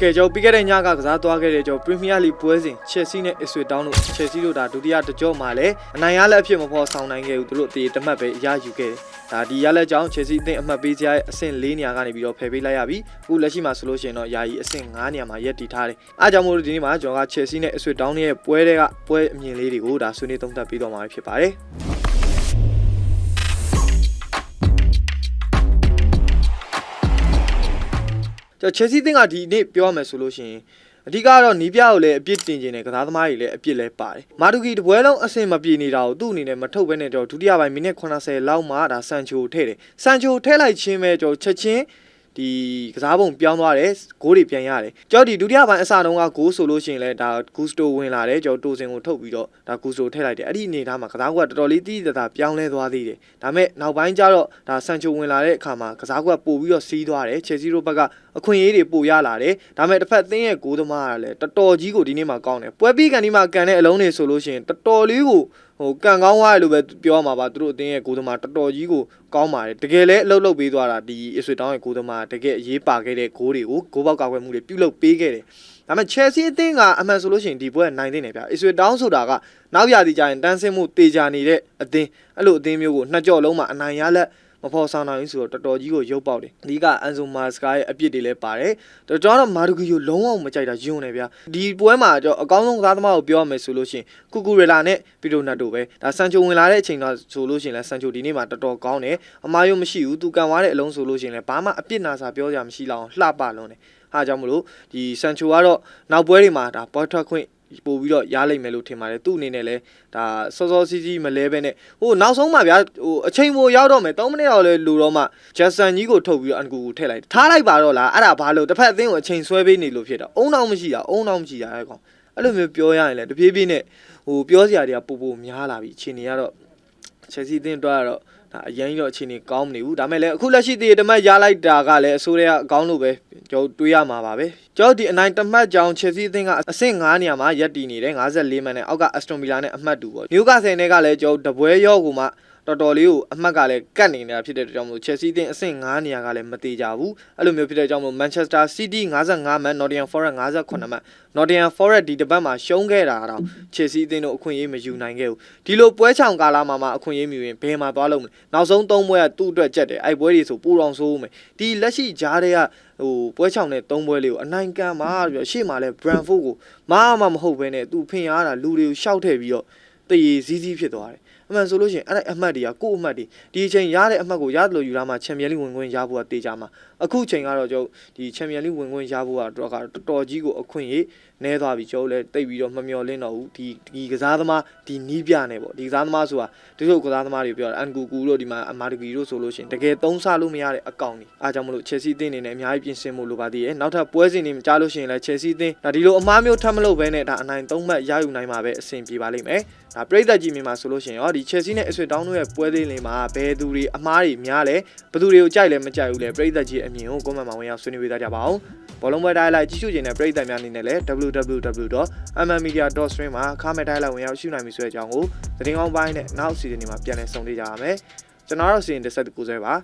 ကဲကျွန်တော်ပြီးခဲ့တဲ့ညကကစားသွားခဲ့တဲ့ကျွန်တော်ပရီးမီးယားလိပွဲစဉ်ချက်စီနဲ့အဆွေတောင်းတို့ချက်စီတို့ဒါဒုတိယတစ်ကြော့မှာလည်းအနိုင်ရလက်အဖြစ်မဖော်ဆောင်နိုင်ခဲ့ဘူးသူတို့တည်တမတ်ပဲရယူခဲ့တယ်ဒါဒီရလက်ကြောင့်ချက်စီအသင်းအမှတ်ပေးစရာအဆင့်၄နေရာကနေပြီးတော့ဖယ်ပေးလိုက်ရပြီအခုလက်ရှိမှာဆိုလို့ရှိရင်တော့ယာယီအဆင့်၅နေရာမှာရပ်တည်ထားတယ်အားကြောင့်မို့လို့ဒီနေ့မှာကျွန်တော်ကချက်စီနဲ့အဆွေတောင်းရဲ့ပွဲတွေကပွဲအမြင်လေးတွေကိုဒါဆွေးနွေးသုံးသပ်ပြီးတော့မှာဖြစ်ပါတယ် ကျွန်တော် Chelsea တင်းကဒီနေ့ပြောရမယ်ဆိုလို့ရှိရင်အဓိကတော့နီးပြကိုလည်းအပြစ်တင်ခြင်းနဲ့ကစားသမားတွေလည်းအပြစ်လဲပါတယ်မာဒူကီတပွဲလုံးအဆင်မပြေနေတာကိုသူ့အနေနဲ့မထုတ်ဘဲနဲ့တော့ဒုတိယပိုင်းမိနစ်80လောက်မှဒါဆန်ချိုထည့်တယ်ဆန်ချိုထည့်လိုက်ခြင်းပဲကျွန်တော်ချက်ချင်း ဒီကစားပုံပြောင်းသွားတယ်ဂိုးတွေပြန်ရတယ်ကျွန်တော်ဒီဒုတိယပိုင်းအစတုန်းကဂိုးဆိုလို့ရှိရင်လည်းဒါဂူစတိုဝင်လာတယ်ကျွန်တော်တိုစင်ကိုထုတ်ပြီးတော့ဒါဂူစတိုထည့်လိုက်တယ်အဲ့ဒီအနေထားမှာကစားကွက်ကတော်တော်လေးတိတိကျကျပြောင်းလဲသွားသေးတယ်ဒါပေမဲ့နောက်ပိုင်းကျတော့ဒါဆန်ချိုဝင်လာတဲ့အခါမှာကစားကွက်ပို့ပြီးတော့စီးသွားတယ်ချယ်ဆီတို့ဘက်ကအခွင့်အရေးတွေပိုရလာတယ်ဒါပေမဲ့တစ်ဖက်သင်းရဲ့ဂိုးသမားကလည်းတော်တော်ကြီးကိုဒီနေ့မှကောင်းတယ်ပွဲပြီးကန်ဒီမှာကန်တဲ့အလုံးတွေဆိုလို့ရှိရင်တော်တော်လေးကို ဟိုကန်ကောင်းသွားတယ်လို့ပဲပြောမှာပါသူတို့အသင်းရဲ့ဂိုးသမားတော်တော်ကြီးကိုကောင်းပါတယ်တကယ်လည်းအလုပ်လုပ်ပေးသွားတာဒီအစ်ဆွေတောင်းရဲ့ဂိုးသမားတကယ်အရေးပါခဲ့တဲ့ဂိုးတွေကိုဂိုးပေါက်ကောက်ွယ်မှုတွေပြုလုပ်ပေးခဲ့တယ်ဒါပေမဲ့ Chelsea အသင်းကအမှန်ဆိုလို့ရှိရင်ဒီပွဲနိုင်သိနေဗျာအစ်ဆွေတောင်းဆိုတာကနောက်ရာသီကျရင်တန်းဆင်းမှုတေချာနေတဲ့အသင်းအဲ့လိုအသင်းမျိုးကိုနှစ်ကြော့လုံးမှာအနိုင်ရလက် မဖော်ဆောင်နိုင်ဘူးဆိုတော့တော်တော်ကြီးကိုရုပ်ပေါက်တယ်အဓိကအန်ဆိုမာစကာရဲ့အပြစ်တွေလည်းပါတယ်တော်တော်တော့မာဒူကီကိုလုံးဝမကြိုက်တာယွန်းတယ်ဗျာဒီပွဲမှာတော့အကောင်းဆုံးကစားသမားကိုပြောရမယ်ဆိုလို့ရှိရင်ကူကူရလာနဲ့ပီတိုနတ်တို့ပဲဒါဆန်ချိုဝင်လာတဲ့အချိန်တော့ဆိုလို့ရှိရင်လည်းဆန်ချိုဒီနေ့မှာတော်တော်ကောင်းတယ်အမားရုံမရှိဘူးသူကန်သွားတဲ့အလုံးဆိုလို့ရှိရင်လည်းဘာမှအပြစ်နာစာပြောကြမရှိလောက်အောင်လှပလွန်းတယ်ဟာကြောင့်မလို့ဒီဆန်ချိုကတော့နောက်ပွဲတွေမှာဒါပွဲထွက်ခွင့် ပို့ပြီးတော့ရလိမ့်မယ်လို့ထင်ပါတယ်သူ့အနေနဲ့လည်းဒါစောစောစီးစီးမလဲပဲနဲ့ဟိုနောက်ဆုံးမှဗျာဟိုအချိန်မိုရောက်တော့မယ်3မိနစ်တော့လဲလူတော့မှဂျက်ဆန်ကြီးကိုထုတ်ပြီးတော့အန်ကူကိုထည့်လိုက်ထားလိုက်ပါတော့လားအဲ့ဒါဘာလို့တစ်ဖက်အသင်းကိုအချိန်ဆွဲပေးနေလို့ဖြစ်တာအုံနောက်မရှိတာအုံနောက်မရှိတာအဲ့ကောင်အဲ့လိုမျိုးပြောရရင်လည်းတပြေးပြေးနဲ့ဟိုပြောစရာတွေကပို့ပို့များလာပြီအချိန်တွေကတော့ချက်စီအသင်းတော့ကတော့ ဒါအရင်တော့အချိန်တွေကောင်းမနေဘူးဒါမဲ့လည်းအခုလက်ရှိတည်တမတ်ရလိုက်တာကလည်းအဆိုးတွေကအကောင်းလို့ပဲကျွန်တော်တွေးရမှာပါပဲကျွန်တော်ဒီအနိုင်တမတ်ကြောင်ချက်စီအသင်းကအဆင့်9နေရာမှာရပ်တည်နေတယ်54မှန်နဲ့အောက်ကအက်စတွန်ဗီလာနဲ့အမှတ်တူပေါ့နျူကာဆယ်နဲ့ကလည်းကျွန်တော်တပွဲရောကူမှ တော်တော်လေးကိုအမှတ်ကလည်းကတ်နေတာဖြစ်တဲ့အတွက်ကြောင့်မလို့ Chelsea အသင်းအဆင့်9နေရာကလည်းမသေးကြဘူးအဲ့လိုမျိုးဖြစ်တဲ့ကြောင့်မလို့ Manchester City 55မှတ် Nottingham Forest 58မှတ် Nottingham Forest ဒီတစ်ပတ်မှာရှုံးခဲ့တာတော့ Chelsea အသင်းတို့အခွင့်အရေးမယူနိုင်ခဲ့ဘူးဒီလိုပွဲချောင်ကာလမှာမှအခွင့်အရေးမြူရင်ဘယ်မှာသွားလို့မလဲနောက်ဆုံး3ပွဲကသူ့အတွက်ကြက်တယ်အဲ့ပွဲတွေဆိုပူတော်ဆိုးမယ်ဒီလက်ရှိကြားတွေကဟိုပွဲချောင်တဲ့3ပွဲလေးကိုအနိုင်ကန်မှာပြီးတော့ရှေ့မှာလဲ Brentford ကိုမားမှမဟုတ်ဘဲနဲ့သူဖင်ရတာလူတွေကိုရှောက်ထည့်ပြီးတော့တရေစည်းစည်းဖြစ်သွားတယ်အ မှန်ဆိုလို့ရှိရင်အဲ့ဒါအမှတ်တွေကကိုယ့်အမှတ်တွေဒီအချိန်ရတဲ့အမှတ်ကိုရတယ်လို့ယူလာမှချန်ပီယံလိဝင်ခွင့်ရဖို့ကတေးကြမှာအခုချိန်ကတော့ကျွန်တော်ဒီချန်ပီယံလိဝင်ခွင့်ရဖို့ကတော့တော်တော်ကြီးကိုအခွင့်အရေးနဲသွားပြီကျွန်တော်လည်းတိတ်ပြီးတော့မမျော်လင့်တော့ဘူးဒီဒီကစားသမားဒီနီးပြနေပေါ့ဒီကစားသမားဆိုတာတချို့ကစားသမားတွေပြောတာအန်ကူကူတို့ဒီမှာအမာဒဂီတို့ဆိုလို့ရှိရင်တကယ်သုံးဆလို့မရတဲ့အကောင့်တွေအားကြောင့်မလို့ Chelsea အသင်းအနေနဲ့အများကြီးပြင်ဆင်ဖို့လိုပါသေးတယ်နောက်ထပ်ပွဲစဉ်တွေမကြားလို့ရှိရင်လည်း Chelsea အသင်းဒါဒီလိုအမားမျိုးထပ်မလုပ်ဘဲနဲ့ဒါအနိုင်သုံးမှတ်ရယူနိုင်မှာပဲအဆင်ပြေပါလိမ့်မယ်ဒါပရိသတ်ကြီးမြန်မာဆိုလို့ရှိရင်ရောဒီ Chelsea နဲ့အဆွေတောင်းတို့ရဲ့ပွဲလေးတွေမှာဘယ်သူတွေအမားတွေများလဲဘယ်သူတွေကိုကြိုက်လဲမကြိုက်ဘူးလဲပရိသတ်ကြီးအမြင်ကို comment မှာဝင်ရောက်ဆွေးနွေးပေးသားကြပါအောင်ဘောလုံးပွဲတိုင်းလိုက်ကြည့်ရှုခြင်းနဲ့ပရိသတ်များအနေနဲ့လည်း www.mmmedia.stream မှာခါမဲ့တိုင်းလိုက်ဝင်ရောက်ရှုနိုင်ပြီဆိုတဲ့အကြောင်းကိုသတင်းကောင်းပိုင်းနဲ့နောက်စီဇန်တွေမှာပြန်လည်ဆုံတွေ့ကြရမယ်ကျွန်တော်တို့စီရင်တစ်ဆက်ကူဆွဲပါ